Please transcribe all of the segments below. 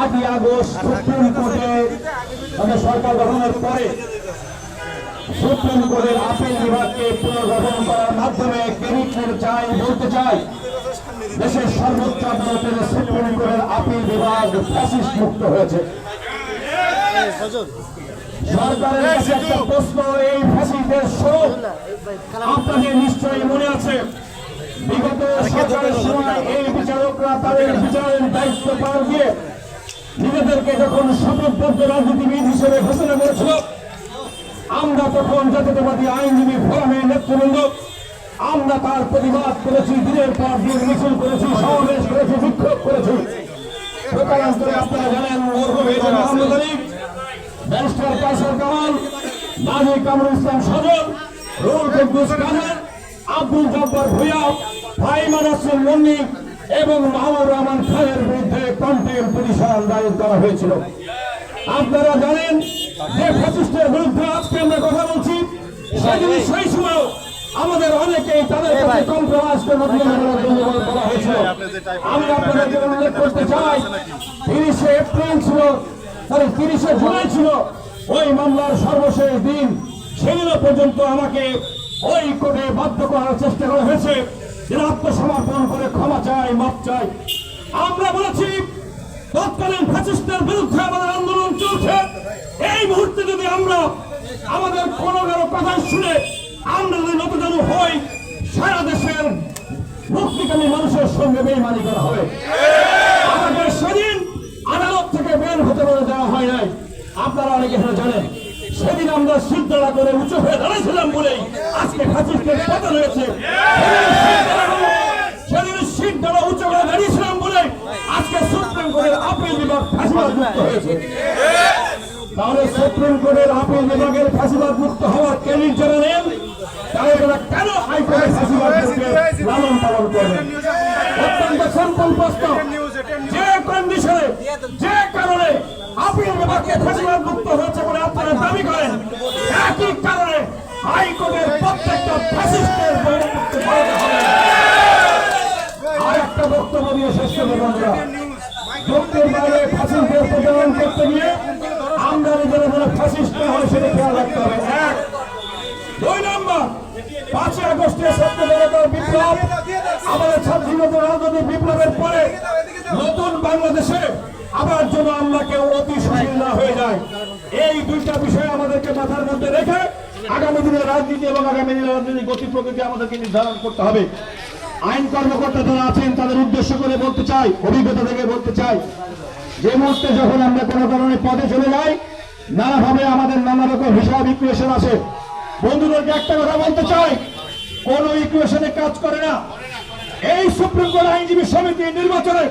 আটই August supreme কোর্টে মানে সরকার গঠনের পরে সুপ্রিম কোর্টের আপিল বিভাগকে পুনর্গঠন করার মাধ্যমে ক্রেডিট চাই বলতে চাই, দেশের সর্বোচ্চ আদালতের সুপ্রিম কোর্টের আপিল বিভাগ ফ্যাসিস্ট মুক্ত হয়েছে। সরকারের কাছে একটা প্রশ্ন, এই ফ্যাসিস্টের স্বরূপ আপনাদের নিশ্চয়ই মনে আছে বিগত সরকারের সময় এই বিচারকরা তাদের বিচারের দায়িত্ব পালন দিয়ে নিজেদেরকে যখন শপথবদ্ধ রাজনীতিবিদ হিসেবে ঘোষণা করেছিল আমরা তখন জাতীয়তাবাদী আইনজীবী ফোরামের নেতৃবৃন্দ আমরা তার প্রতিবাদ করেছি দিনের পর দিন মিছিল করেছি সমাবেশ করেছি বিক্ষোভ করেছি। প্রকারান্তরে আপনারা জানেন মোহাম্মদ আলী ব্যারিস্টার কাসর কামাল নাজি কামরুল ইসলাম সজল রুল কুদ্দুস কাদের আব্দুল জব্বার ভুইয়া ফাইমান আসিম মন্নি এবং মাহমুদ রহমান খানের বিরুদ্ধে কন্টেম পিটিশন দায়ের করা হয়েছিল। আপনারা জানেন যে ফ্যাসিস্টের বিরুদ্ধে আজকে আমরা কথা বলছি সেদিন সেই সময় আমাদের অনেকেই তাদের কাছে কম্প্রোমাইজ করে হয়েছিল। আমি আপনাদেরকে উল্লেখ করতে চাই তিরিশে এপ্রিল ছিল সরি তিরিশে জুলাই ছিল ওই মামলার সর্বশেষ দিন সেদিনও পর্যন্ত আমাকে ওই কোর্টে বাধ্য করার চেষ্টা করা হয়েছে। যে আত্মসমর্পণ করে ক্ষমা চাই মাপ চাই। আমরা বলেছি, তৎকালীন ফ্যাসিস্টের বিরুদ্ধে আমাদের আন্দোলন চলছে। এই মুহূর্তে যদি আমরা আমাদের কোনো কারও কথা শুনে আমরা যদি নতজানু হই, সারা দেশের মুক্তিকামী মানুষের সঙ্গে বেইমানি করা হবে। আমাকে সেদিন আদালত থেকে বের হতে বলে দেওয়া হয় নাই। আপনারা অনেকে এখানে জানেন। সেদিন আমরা সিদ্ধারা করে উঁচু হয়ে দাঁড়িয়েছিলাম বলেই আজকে ফাঁসিস্টের পতন হয়েছে। সেদিন উঁচু করে দাঁড়িয়েছিলাম বলে আজকে সুপ্রিম কোর্টের আপিল বিভাগ ফাঁসিবাদ মুক্ত হয়েছে। তাহলে সুপ্রিম কোর্টের আপিল বিভাগের ফাঁসিবাদ মুক্ত হওয়ার ক্রেডিট যারা তাহলে তারা কেন হাইকোর্টের ফাঁসিবাদকে লালন পালন করবেন অত্যন্ত সিম্পল প্রশ্ন। যে কন্ডিশনে যে কারণে আপিল বিভাগকে ফাঁসিবাদ একটা বক্তব্য প্রচলন করতে গিয়ে হয় খেয়াল রাখতে হবে নম্বর, পাঁচই আগস্টে সত্য জনতার বিপ্লব আমাদের বিপ্লবের পরে নতুন বাংলাদেশে আবার যেন আমরা কেউ অতি সুশীল না হয়ে যায়। এই দুইটা বিষয় আমাদেরকে মাথার মধ্যে রেখে আগামী দিনের রাজনীতি এবং আগামী দিনের রাজনীতি গতি প্রকৃতি আমাদেরকে নির্ধারণ করতে হবে। আইন কর্মকর্তা যারা আছেন, তাদের উদ্দেশ্য করে বলতে চাই, অভিজ্ঞতা থেকে বলতে চাই, যে মুহূর্তে যখন আমরা কোনো কারণে পদে চলে যাই, নানাভাবে আমাদের নানা রকম হিসাব ইকুয়েশন আছে। বন্ধুদেরকে একটা কথা বলতে চাই, কোন ইকুয়েশনে কাজ করে না। এই সুপ্রিম কোর্ট আইনজীবী সমিতি নির্বাচনে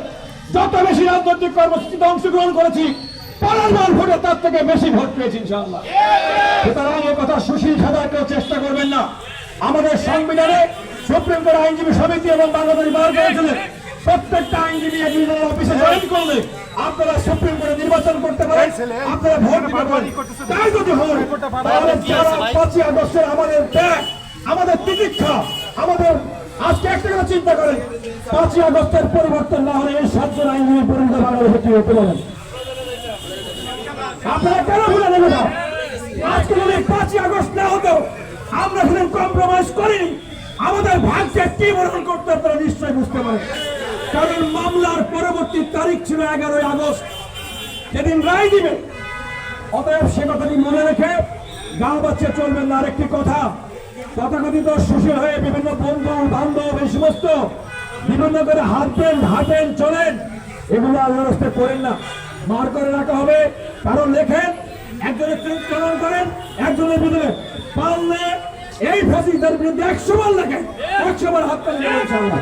যত বেশি রাজনৈতিক কর্মসূচিতে অংশগ্রহণ করেছি পরের ভোটে তার থেকে বেশি ভোট পেয়েছি ইনশাআল্লাহ। সুতরাং এ কথা সুশীল সাজার কেউ চেষ্টা করবেন না। আমাদের সংবিধানে সুপ্রিম কোর্ট আইনজীবী সমিতি এবং বাংলাদেশ বার করেছিলেন প্রত্যেকটা আইনজীবী একজন অফিসে জয়েন করলে আপনারা সুপ্রিম কোর্টে নির্বাচন করতে পারেন আপনারা ভোট দিতে পারেন। তাই যদি হয় তাহলে যারা পাঁচই আগস্টের আমাদের ত্যাগ আমাদের তিতিক্ষা আমাদের আজকে একটা কথা চিন্তা করেন পাঁচই আগস্টের পরিবর্তন না হলে এই সাতজন আইনজীবী পরিণত বাংলাদেশে কি হতে বলেন আপনারা কেন ভুলে নেবেন আজকে যদি পাঁচই আগস্ট না হতো, আমরা সেদিন কম্প্রোমাইজ করিনি। আমাদের ভাগ্যে কি বরণ করতে আপনারা নিশ্চয়ই বুঝতে পারেন। কারণ মামলার পরবর্তী তারিখ ছিল এগারোই আগস্ট। যেদিন রায় দিবে। অতএব সে কথাটি মনে রেখে গাঁও বাচ্চা চলবেন না। আরেকটি কথা, তথাকথিত সুশীল হয়ে বিভিন্ন বন্ধু, বান্ধব, এই সমস্ত বিভিন্ন করে হাঁটবেন, হাঁটেন, চলেন, এগুলো ব্যবস্থা করেন না। মার করে রাখা হবে। কারণ লেখেন একজনের চলন করেন একজনের বিরুদ্ধে পারলে এই ফাঁসিদের বিরুদ্ধে একশো বার লেখেন, একশো বার হাত ধন্যবাদ।